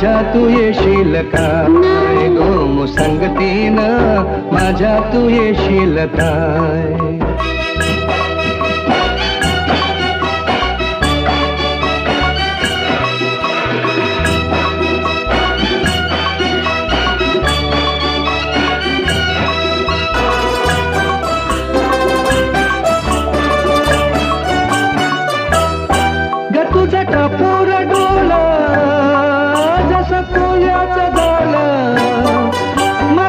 माझ्या तू येशील काय गो मुसंगतीनं माझ्या तू येशील काय?